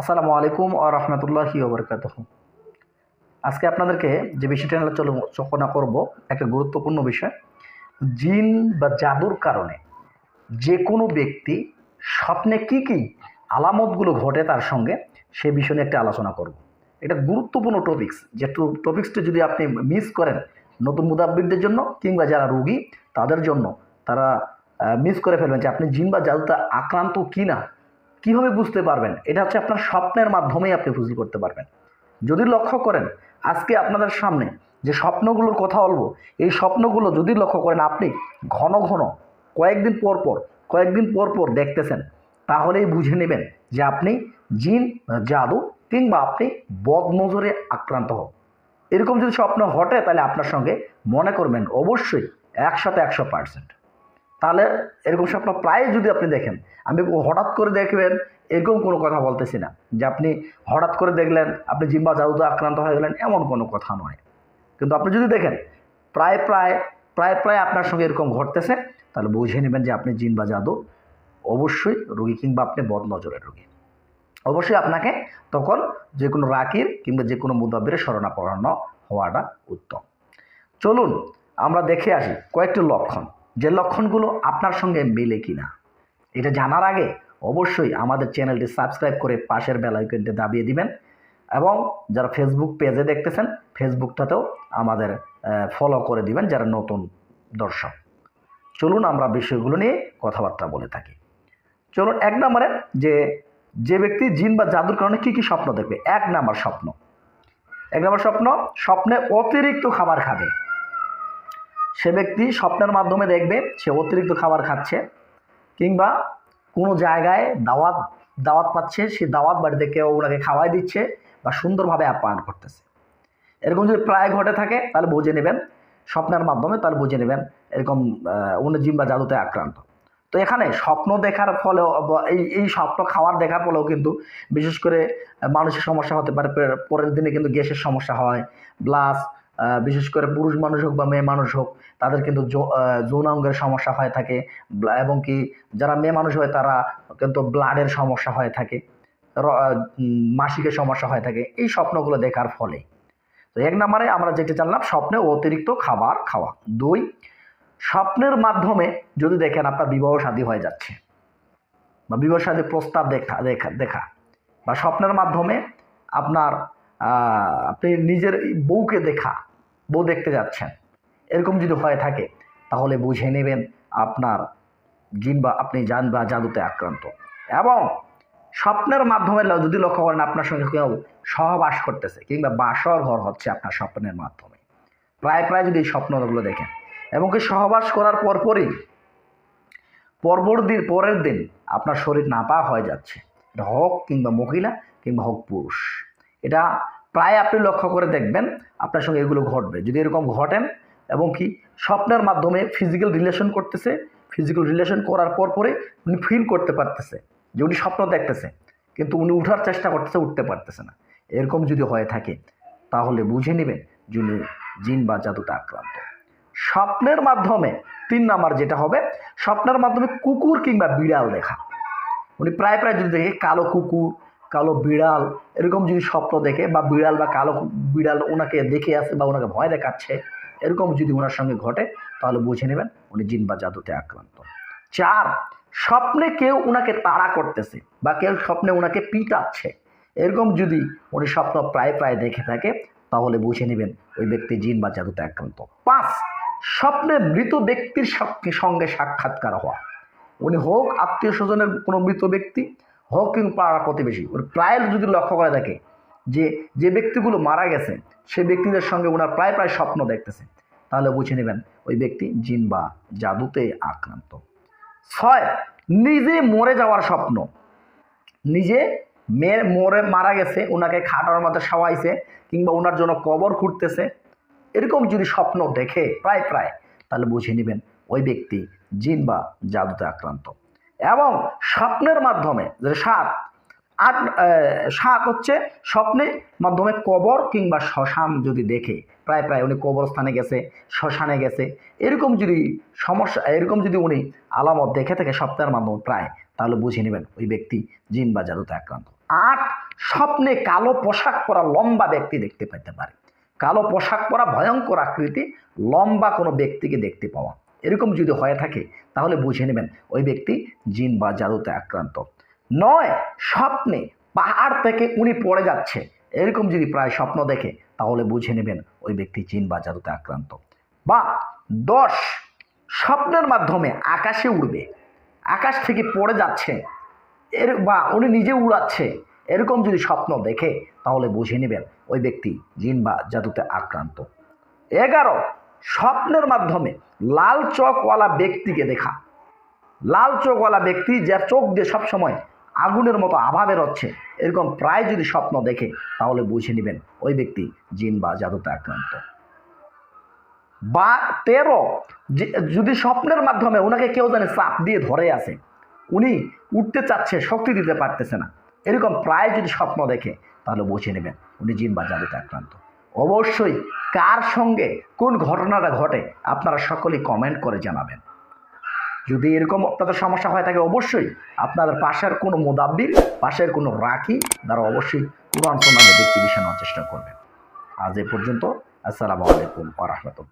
আসসালামু আলাইকুম ও রহমতুল্লাহি ওবরকাত আজকে আপনাদেরকে যে বিষয়টা আলোচনা করব, একটা গুরুত্বপূর্ণ বিষয়। জিন বা জাদুর কারণে যে কোনো ব্যক্তি স্বপ্নে কি কি আলামতগুলো ঘটে তার সঙ্গে, সে বিষয় নিয়ে একটা আলোচনা করব। এটা গুরুত্বপূর্ণ টপিক্স যে টপিক্সটা যদি আপনি মিস করেন নতুন মুদাব্বিরদের জন্য কিংবা যারা রুগী, তাদের জন্য তারা মিস করে ফেলবেন যে আপনি জিন বা জাদুতে আক্রান্ত কি না কীভাবে বুঝতে পারবেন? এটা হচ্ছে আপনার স্বপ্নের মাধ্যমেই আপনি ফুজিল করতে পারবেন। যদি লক্ষ্য করেন, আজকে আপনাদের সামনে যে স্বপ্নগুলোর কথা বলব, এই স্বপ্নগুলো যদি লক্ষ্য করেন, আপনি ঘন ঘন কয়েকদিন পর পর, কয়েকদিন পর পর দেখতেছেন, তাহলেই বুঝে নেবেন যে আপনি জিন, জাদু কিংবা আপনি বদনজরে আক্রান্ত হন। এরকম যদি স্বপ্ন ঘটে, তাহলে আপনার সঙ্গে মনে করবেন, অবশ্যই একসাথে একশো পার্সেন্ট তাহলে এরকম স্বপ্ন প্রায় যদি আপনি দেখেন, আমি হঠাৎ করে দেখবেন এরকম কোনো কথা বলতেছি না, যে আপনি হঠাৎ করে দেখলেন আপনি জিম্বা জাদুতে আক্রান্ত হয়ে গেলেন, এমন কোনো কথা নয়। কিন্তু আপনি যদি দেখেন, প্রায় প্রায় প্রায় প্রায় আপনার সঙ্গে এরকম ঘটতেছে, তাহলে বুঝে নেবেন যে আপনি জিন বা জাদু অবশ্যই রোগী কিংবা আপনি বদ নজরের রোগী। অবশ্যই আপনাকে তখন যে কোনো রাকির কিংবা যে কোনো মুদাব্বিরে শরণাপন্ন হওয়াটা উত্তম। চলুন, আমরা দেখে আসি কয়েকটি লক্ষণ। যে লক্ষণগুলো আপনার সঙ্গে মেলে কিনা। এটা জানার আগে অবশ্যই আমাদের চ্যানেলটি সাবস্ক্রাইব করে পাশের বেলাইকনটি দাবিয়ে দিবেন এবং যারা ফেসবুক পেজে দেখতেছেন ফেসবুকটাতেও আমাদের ফলো করে দিবেন যারা নতুন দর্শক। চলুন আমরা বিষয়গুলো নিয়ে কথাবার্তা বলে থাকি। চলুন এক নম্বরে যে যে ব্যক্তি জিন বা জাদুর কারণে কী কী স্বপ্ন দেখবে? এক নাম্বার স্বপ্ন। এক নম্বর স্বপ্ন, স্বপ্নে অতিরিক্ত খাবার খাবে। সে ব্যক্তি স্বপ্নের মাধ্যমে দেখবে সে অতিরিক্ত খাবার খাচ্ছে কিংবা কোনো জায়গায় দাওয়াত দাওয়াত পাচ্ছে, সে দাওয়াত বাড়িতে কেউ ওনাকে খাওয়াই দিচ্ছে বা সুন্দরভাবে আপ্যায়ন করতেছে। এরকম যদি প্রায় ঘটে থাকে, তাহলে বুঝে নেবেন, স্বপ্নের মাধ্যমে তাহলে বুঝে নেবেন এরকম উনি জিম বা জাদুতে আক্রান্ত। তো এখানে স্বপ্ন দেখার ফলেও, এই এই স্বপ্ন খাওয়ার দেখার ফলেও কিন্তু বিশেষ করে মানুষের সমস্যা হতে পারে, পরের দিনে কিন্তু গ্যাসের সমস্যা হয় প্লাস বিশেষ করে পুরুষ মানুষ হোক বা মেয়ে মানুষ হোক, তাদের কিন্তু যৌনাঙ্গের সমস্যা হয়ে থাকে এবং কি যারা মেয়ে মানুষ হয় তারা কিন্তু ব্লাডের সমস্যা হয়ে থাকে মাসিকের সমস্যা হয়ে থাকে, এই স্বপ্নগুলো দেখার ফলে। তো এক নম্বরে আমরা যেটা জানলাম, স্বপ্নে অতিরিক্ত খাবার খাওয়া। দুই, স্বপ্নের মাধ্যমে যদি দেখেন আপনার বিবাহ শাদী হয়ে যাচ্ছে, বা বিবাহ শাদী প্রস্তাব দেখা দেখা দেখা, বা স্বপ্নের মাধ্যমে আপনার আপনি নিজের বউকে দেখা বউ দেখতে যাচ্ছেন। এরকম যদি হয়ে থাকে, তাহলে বুঝে নেবেন আপনার জিন বা আপনি জান বা জাদুতে আক্রান্ত। এবং স্বপ্নের মাধ্যমে যদি লক্ষ্য করেন, আপনার সঙ্গে কেউ সহবাস করতেছে কিংবা বাসর ঘর হচ্ছে আপনার স্বপ্নের মাধ্যমে। প্রায় প্রায় যদি এই স্বপ্নগুলো দেখেন, এবং কি সহবাস করার পরপরই, পরপর দিন, পরের দিন আপনার শরীর নাপা হয়ে যাচ্ছে। এটা হোক কিংবা মহিলা কিংবা হোক পুরুষ। এটা প্রায় আপনি লক্ষ্য করে দেখবেন আপনার সঙ্গে এগুলো ঘটবে। যদি এরকম ঘটেন এবং কি স্বপ্নের মাধ্যমে ফিজিক্যাল রিলেশন করতেছে ফিজিক্যাল রিলেশন করার পর পরে উনি ফিল করতে পারতেছে যে উনি স্বপ্ন দেখতেছে, কিন্তু উনি উঠার চেষ্টা করতেছে, উঠতে পারতেছে না। এরকম যদি হয়ে থাকে, তাহলে বুঝে নেবেন যে উনি জিন বা জাদুতে আক্রান্ত। স্বপ্নের মাধ্যমে তিন নাম্বার যেটা হবে, স্বপ্নের মাধ্যমে কুকুর কিংবা বিড়াল দেখা। উনি প্রায় প্রায় যদি দেখে কালো কুকুর কালো বিড়াল, এরকম যদি স্বপ্ন দেখে বা বিড়াল বা কালো বিড়াল ওনাকে দেখে আসে বা ওনাকে ভয় দেখাচ্ছে, এরকম যদি ওনার সঙ্গে ঘটে, তাহলে বুঝে নেবেন উনি জিন বা জাদুতে আক্রান্ত। চার, স্বপ্নে কেউ ওনাকে তাড়া করতেছে বা কেউ স্বপ্নে ওনাকে পিটাচ্ছে, এরকম যদি উনি স্বপ্ন প্রায় প্রায় দেখে থাকে, তাহলে বুঝে নেবেন ওই ব্যক্তি জিন বা জাদুতে আক্রান্ত। পাঁচ, স্বপ্নে মৃত ব্যক্তির সঙ্গে সাক্ষাৎকার হওয়া। উনি হোক আত্মীয় স্বজনের কোনো মৃত ব্যক্তি হোক কিংবা পাড়া প্রতিবেশী। ওর প্রায় যদি লক্ষ্য করে থাকে যে যে ব্যক্তিগুলো মারা গেছে, সে ব্যক্তিদের সঙ্গে ওনার প্রায় প্রায় স্বপ্ন দেখতেছে, তাহলে বুঝে নেবেন ওই ব্যক্তি জিন বা জাদুতে আক্রান্ত। ছয়, নিজে মরে যাওয়ার স্বপ্ন। নিজে মেয়ের মরে মারা গেছে, ওনাকে খাটার মধ্যে সাওয়াইছে কিংবা ওনার জন্য কবর খুঁড়তেছে, এরকম যদি স্বপ্ন দেখে প্রায় প্রায়, তাহলে বুঝে নেবেন ওই ব্যক্তি জিন বা জাদুতে আক্রান্ত। এবং স্বপ্নের মাধ্যমে, যে সাত, আট সাত হচ্ছে স্বপ্নে মাধ্যমে কবর কিংবা শ্মশান যদি দেখে, প্রায় প্রায় উনি কবরস্থানে গেছে, শ্মশানে গেছে, এরকম যদি সমস্যা, এরকম যদি উনি আলামত দেখে থাকে স্বপ্নের মাধ্যমে প্রায়, তাহলে বুঝে নেবেন ওই ব্যক্তি জিন বা জাদুতে আক্রান্ত। আট, স্বপ্নে কালো পোশাক পরা লম্বা ব্যক্তি দেখতে পেতে পারে। কালো পোশাক পরা ভয়ঙ্কর আকৃতি লম্বা কোনো ব্যক্তিকে দেখতে পাওয়া। এরকম যদি হয়ে থাকে, তাহলে বুঝে নেবেন ওই ব্যক্তি জিন বা জাদুতে আক্রান্ত। নয়, স্বপ্নে পাহাড় থেকে উনি পড়ে যাচ্ছে। এরকম যদি প্রায় স্বপ্ন দেখে, তাহলে বুঝে নেবেন ওই ব্যক্তি জিন বা জাদুতে আক্রান্ত। বা দশ, স্বপ্নের মাধ্যমে আকাশে উড়বে। আকাশ থেকে পড়ে যাচ্ছে। এর বা উনি নিজে উড়াচ্ছে। এরকম যদি স্বপ্ন দেখে, তাহলে বুঝে নেবেন ওই ব্যক্তি জিন বা জাদুতে আক্রান্ত। এগারো স্বপ্নের মাধ্যমে লাল চোখওয়ালা ব্যক্তিকে দেখা। লাল চোখওয়ালা ব্যক্তি যার চোখ দিয়ে সবসময় আগুনের মতো আভা বেরোচ্ছে, এরকম প্রায় যদি স্বপ্ন দেখে, তাহলে বুঝে নেবেন ওই ব্যক্তি জিন বা জাদুতে আক্রান্ত। বা তেরো যদি স্বপ্নের মাধ্যমে ওনাকে কেউ জানে চাপ দিয়ে ধরে আছে, উনি উঠতে চাচ্ছে, শক্তি দিতে পারতেছে না, এরকম প্রায় যদি স্বপ্ন দেখে, তাহলে বুঝে নেবেন উনি জিন বা জাদুতে আক্রান্ত। অবশ্যই কার সঙ্গে কোন ঘটনাটা ঘটে আপনারা সকলেই কমেন্ট করে জানাবেন। যদি এরকম আপনাদের সমস্যা হয় থাকে অবশ্যই আপনাদের পাশের কোনো মোদাব্বির, পাশের কোনো রাখি তারা অবশ্যই কোরআন সোনালে ব্যক্তি বিষয় নেওয়ার চেষ্টা করবেন। আজ এ পর্যন্ত, আসসালামু আলাইকুম আ